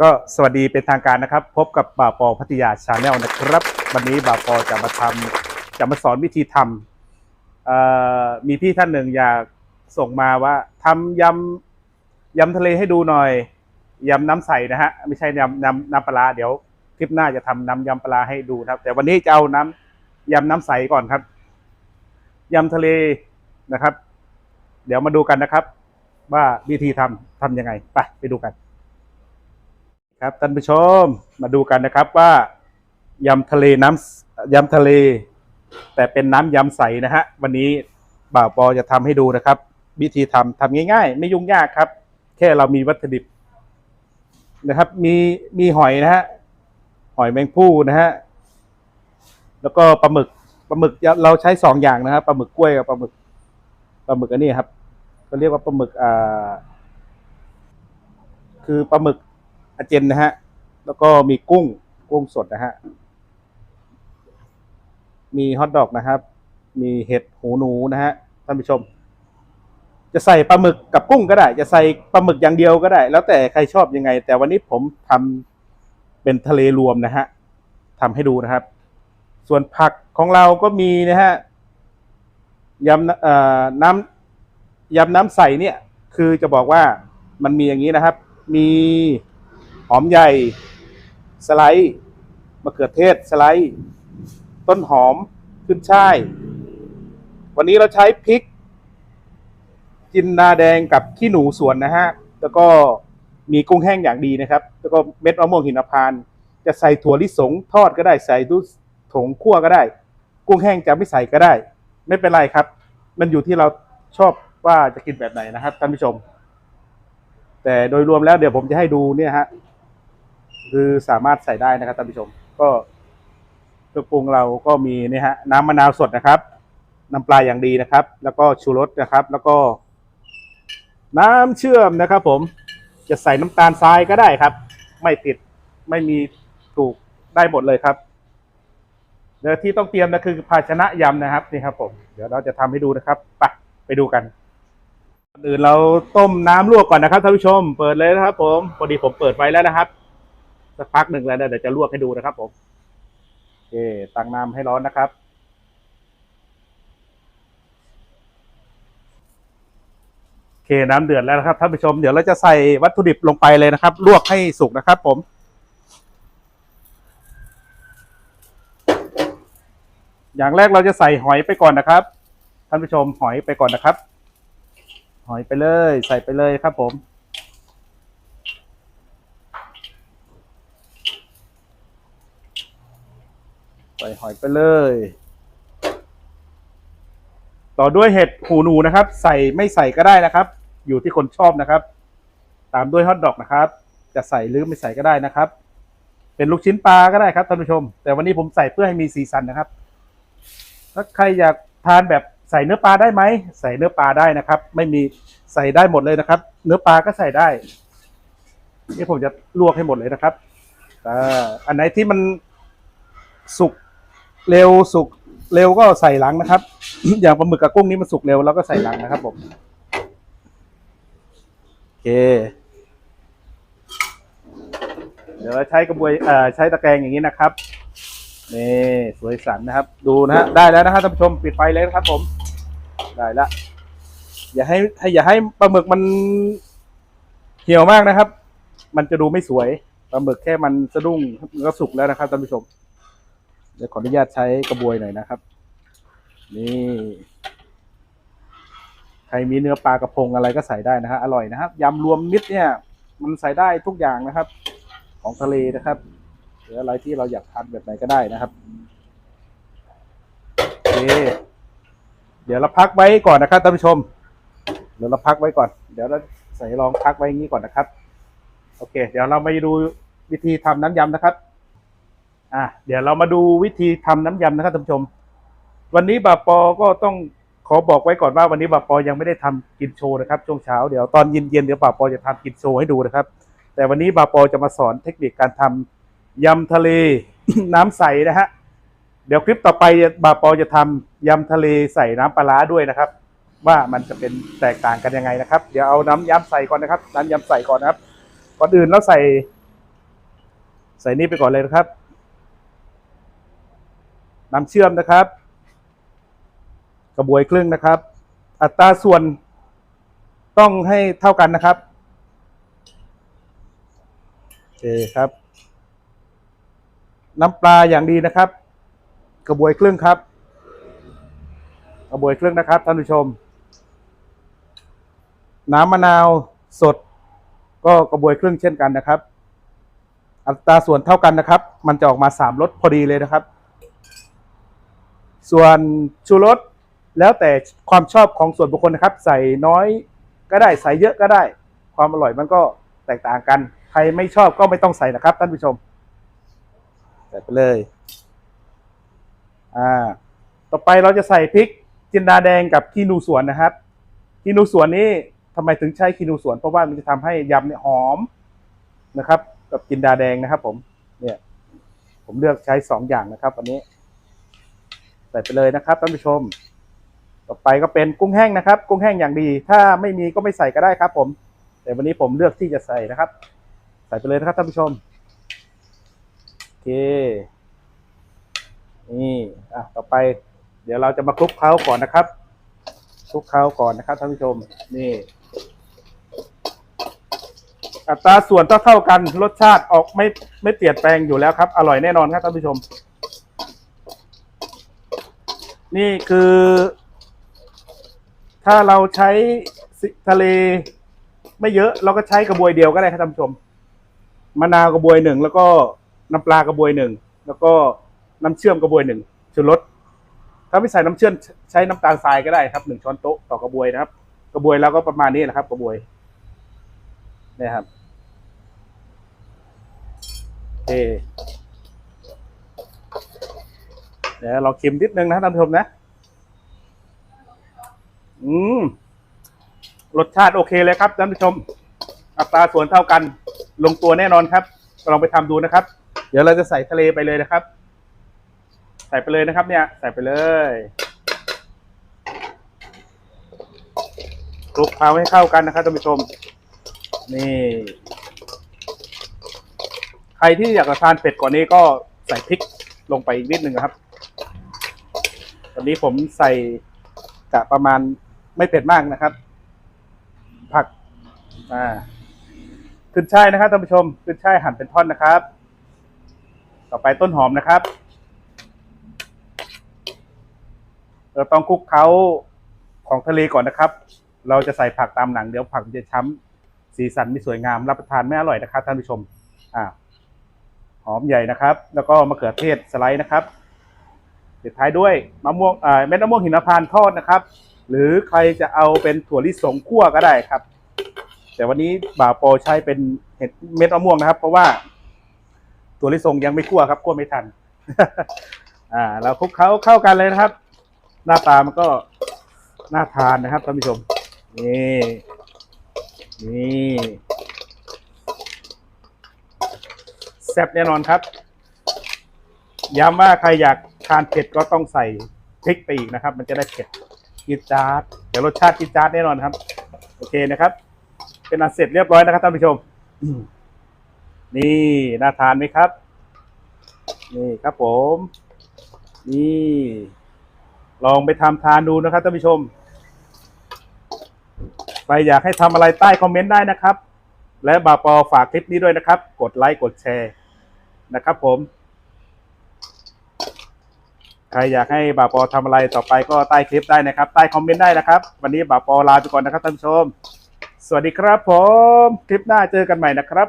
ก็สวัสดีเป็นทางการนะครับ พบกับบ่าวปอพัทยาชาแนลนะครับ วันนี้บ่าวปอจะมาทำจะมาสอนวิธีทำมีพี่ท่านหนึ่งอยากส่งมาว่าทำยำยำทะเลให้ดูหน่อยยำน้ำใสนะฮะไม่ใช่ยำน้ำน้ำปลาเดี๋ยวคลิปหน้าจะทำน้ำยำปลาให้ดูนะครับ แต่วันนี้จะเอาน้ำยำน้ำใสก่อนครับยำทะเลนะครับ เดี๋ยวมาดูกันนะครับ ว่าวิธีทำทำยังไงไปไปดูกัน ครับท่านผู้ชมมาดูกันนะครับว่ายำทะเลน้ำยำทะเล แต่เป็นน้ำยำใสนะฮะวันนี้บ่าวปอจะทำให้ดูนะครับ วิธีทำทำง่ายๆ ไม่ยุ่งยากครับ แค่เรามีวัตถุดิบนะครับ มีมีหอยนะฮะหอยแมงผู้นะฮะแล้วก็ปลาหมึกปลาหมึกเราใช้สองอย่างนะครับปลาหมึกกล้วยกับปลาหมึกปลาหมึกอันนี้ครับก็เรียกว่าปลาหมึกอ่าคือปลาหมึก อาเจนนะฮะ แล้วก็มีกุ้ง กุ้งสดนะฮะ มีฮอทดอกนะครับ มีเห็ดหูหนูนะฮะ ท่านผู้ชม จะใส่ปลาหมึกกับกุ้งก็ได้ จะใส่ปลาหมึกอย่างเดียวก็ได้ แล้วแต่ใครชอบยังไง แต่วันนี้ผมทำเป็นทะเลรวมนะฮะทำให้ดูนะครับ ส่วนผักของเราก็มีนะฮะยำน้ำยำน้ำใสเนี่ย คือจะบอกว่ามันมีอย่างนี้นะครับ มี หอมใหญ่ สไลด์มะเขือเทศสไลด์ ต้นหอมขึ้นช่าย วันนี้เราใช้พริก จินนาแดงกับขี้หนูสวนนะฮะ แล้วก็มีกุ้งแห้งอย่างดีนะครับ แล้วก็เม็ดมะม่วงหินพาน จะใส่ถั่วลิสงทอดก็ได้ใส่ดูถงคั่วก็ได้ กุ้งแห้งจะไม่ใส่ก็ได้ ไม่เป็นไรครับ มันอยู่ที่เราชอบว่าจะกินแบบไหนนะครับท่านผู้ชม แต่โดยรวมแล้วเดี๋ยวผมจะให้ดูเนี่ยฮะ คือสามารถใส่ได้นะครับท่านผู้ชม ก็เครื่องปรุงเราก็มีนี่ฮะน้ำมะนาวสดนะครับ น้ำปลาอย่างดีนะครับ แล้วก็ชูรสนะครับ แล้วก็ น้ำเชื่อมนะครับ ผมจะใส่น้ำตาลทรายก็ได้ครับ ไม่ติดไม่มีถูกได้หมดเลยครับเดี๋ยวที่ต้องเตรียมนะคือภาชนะยำนะครับนี่ครับ ผม เดี๋ยวเราจะทำให้ดูนะครับไปไปดูกันอนอื่นเราต้มน้ำลวกก่อนนะครับท่านผู้ชม เปิดเลยนะครับ ผมพอดีผมเปิดไว้แล้วนะครับ สักพักหนึ่งแล้วเดี๋ยวจะลวกให้ดูนะครับ ผมโอเคตั้งน้ำให้ร้อนนะครับโอเคน้ำเดือดแล้วนะครับท่านผู้ชมเดี๋ยวเราจะใส่วัตถุดิบลงไปเลยนะครับ ลวกให้สุกนะครับ ผมอย่างแรกเราจะใส่หอยไปก่อนนะครับท่านผู้ชมหอยไปก่อนนะครับ หอยไปเลย ใส่ไปเลยครับผม ส่หอยไปเลย ต่อด้วยเห็ดหูหนูนะครับ ใส่ไม่ใส่ก็ได้นะครับ อยู่ที่คนชอบนะครับ ตามด้วยฮอทดอกนะครับ จะใส่หรือไม่ใส่ก็ได้นะครับ เป็นลูกชิ้นปลาก็ได้ครับท่านผู้ชม แต่วันนี้ผมใส่เพื่อให้มีสีสันนะครับถ้าใครอยากทานแบบใส่เนื้อปลาได้ไหมใส่เนื้อปลาได้นะครับ ไม่มีใส่ได้หมดเลยนะครับ เนื้อปลาก็ใส่ได้ นี่ผมจะลวกให้หมดเลยนะครับอ่าอันไหนที่มันสุก เร็วสุกเร็วก็ใส่หลังนะครับ อย่างปลาหมึกกับกุ้งนี้มันสุกเร็วเราก็ใส่หลังนะครับผมโอเค เดี๋ยวใช้กระบวยเอ่อใช้ตะแกรงอย่างนี้นะครับนี่สวยสันนะครับ ดูนะฮะได้แล้วนะครับท่านผู้ชมปิดไฟเลยนะครับ ผม ได้แล้วอย่าให้ให้อย่าให้ปลาหมึกมันเหี่ยวมากนะครับ มันจะดูไม่สวยปลาหมึกแค่มันสะดุ้งมันก็สุกแล้วนะครับท่านผู้ชม เดี๋ยวขออนุญาตใช้กระบวยหน่อยนะครับ นี่ ใครมีเนื้อปลากระพงอะไรก็ใส่ได้นะฮะอร่อยนะครับยำรวมมิตรเนี่ย มันใส่ได้ทุกอย่างนะครับ ของทะเลนะครับหรืออะไรที่เราอยากทานแบบไหนก็ได้นะครับโอเคเดี๋ยวเราพักไว้ก่อนนะครับท่านผู้ชม เดี๋ยวเราพักไว้ก่อน เดี๋ยวเราใส่ลองพักไว้อย่างนี้ก่อนนะครับ โอเค เดี๋ยวเรามาดูวิธีทำน้ำยำนะครับ อะเดี๋ยวเรามาดูวิธีทำน้ำยำนะครับท่านผู้ชม วันนี้บาปอก็ต้องขอบอกไว้ก่อนว่าวันนี้บาปอยังไม่ได้ทำกินโชว์นะครับช่วงเช้าเดี๋ยวตอนเย็นๆเดี๋ยวบาปอจะทำกินโชว์ให้ดูนะครับ แต่วันนี้บาปอจะมาสอนเทคนิคการทำยำทะเลน้ำใสนะฮะเดี๋ยวคลิปต่อไปบาปอจะทำยำทะเลใส่น้ำปลาด้วยนะครับ ว่ามันจะเป็นแตกต่างกันยังไงนะครับ เดี๋ยวเอาน้ำยำใส่ก่อนนะครับ น้ำยำใส่ก่อนนะครับ ก่อนอื่นเราใส่ ใส่นี่ไปก่อนเลยนะครับ น้ำเชื่อมนะครับ กระบวยครึ่งนะครับ อัตราส่วนต้องให้เท่ากันนะครับโอเคครับ น้ำปลาอย่างดีนะครับ กระบวยครึ่งครับ กระบวยครึ่งนะครับท่านผู้ชม น้ำมะนาวสด ก็กระบวยครึ่งเช่นกันนะครับ อัตราส่วนเท่ากันนะครับ มันจะออกมาสามรสพอดีเลยนะครับ ส่วนชูรสแล้วแต่ความชอบของส่วนบุคคลนะครับ ใส่น้อยก็ได้ใส่เยอะก็ได้ ความอร่อยมันก็แตกต่างกัน ใครไม่ชอบก็ไม่ต้องใส่นะครับ ท่านผู้ชมใส่ไปเลยอ่าต่อไปเราจะใส่พริกจินดาแดงกับขี้หนูสวนนะครับขี้หนูสวนนี้ทำไมถึงใช้ขี้หนูสวน เพราะว่ามันจะทำให้ยำเนี่ยหอมนะครับ กับจินดาแดงนะครับ ผมเนี่ย ผมเลือกใช้สองอย่างนะครับวันนี้ใส่ไปเลยนะครับท่านผู้ชม ต่อไปก็เป็นกุ้งแห้งนะครับ กุ้งแห้งอย่างดี ถ้าไม่มีก็ไม่ใส่ก็ได้ครับ ผม แต่วันนี้ผมเลือกที่จะใส่นะครับ ใส่ไปเลยนะครับท่านผู้ชมโอเคนี่อะต่อไป เดี๋ยวเราจะมาคลุกเคล้าก่อนนะครับคลุกเคล้าก่อนนะครับท่านผู้ชม นี่ อัตราส่วนเท่าเท่ากันรสชาติออกไม่ไม่เปลี่ยนแปลงอยู่แล้วครับ อร่อยแน่นอนครับท่านผู้ชม นี่คือ ถ้าเราใช้ทะเล ไม่เยอะเราก็ใช้กระบวยเดียวก็ได้ครับท่านผู้ชมมะนาวกระบวยหนึ่งแล้วก็น้ำปลากระบวยหนึ่งแล้วก็น้ำเชื่อมกระบวยหนึ่งชูรสถ้าไม่ใส่น้ำเชื่อมใช้น้ำตาลทรายก็ได้ครับหนึ่งช้อนโต๊ะต่อกระบวยนะครับ กระบวยเราก็ประมาณนี้แหละครับกระบวยนี่ครับโอ เดี๋ยวเราชิมนิดนึงนะท่านผู้ชมนะ อืม รสชาติโอเคเลยครับท่านผู้ชม อัตราส่วนเท่ากัน ลงตัวแน่นอนครับ ลองไปทำดูนะครับ เดี๋ยวเราจะใส่ทะเลไปเลยนะครับ ใส่ไปเลยนะครับ เนี่ย ใส่ไปเลยคลุกเคล้าให้เข้ากันนะครับท่านผู้ชม นี่ ใครที่อยากจะทานเผ็ดกว่านี้ก็ใส่พริกลงไปอีกนิดนึงนะครับ วันนี้ผมใส่กะประมาณไม่เผ็ดมากนะครับ ผักอ่าขึ้นช่ายนะครับท่านผู้ชมขึ้นช่ายหั่นเป็นท่อนนะครับ ต่อไปต้นหอมนะครับ เราต้องคลุกเคล้าของทะเลก่อนนะครับ เราจะใส่ผักตามหลังเดี๋ยวผักจะช้ำสีสันไม่สวยงาม รับประทานไม่อร่อยนะครับท่านผู้ชมอ่าหอมใหญ่นะครับ แล้วก็มะเขือเทศสไลด์นะครับ ปิดท้ายด้วยมะม่วงเม็ดมะม่วงหิมพานต์ทอดนะครับ หรือใครจะเอาเป็นถั่วลิสงคั่วก็ได้ครับ แต่วันนี้บ่าวโปรใช้เป็นเห็ดเม็ดมะม่วงนะครับ เพราะว่าถั่วลิสงยังไม่คั่วครับคั่วไม่ทัน อ่า เราคลุกเคล้าเข้ากันเลยนะครับ หน้าตามันก็น่าทานนะครับท่านผู้ชมนี่นี่แซ่บแน่นอนครับย้ำว่าใครอยาก ทานเผ็ดก็ต้องใส่พริกไปอีกนะครับ มันจะได้เผ็ดจี๊ดจ๊าดเดี๋ยวรสชาติจี๊ดจ๊าดแน่นอนครับ โอเคนะครับ เป็นอันเสร็จเรียบร้อยนะครับท่านผู้ชม นี่น่าทานไหมครับ นี่ครับผม นี่ ลองไปทำทานดูนะครับท่านผู้ชมใครอยากให้ทำอะไรใต้คอมเมนต์ได้นะครับ และบาปอฝากคลิปนี้ด้วยนะครับ กดไลค์กดแชร์นะครับผม รอยากให้บาปอทำอะไรต่อไปก็ใต้คลิปได้นะครับ ใต้คอมเมนต์ได้นะครับ วันนี้บาปอลาไปก่อนนะครับท่านผู้ชม สวัสดีครับผม คลิปหน้าเจอกันใหม่นะครับ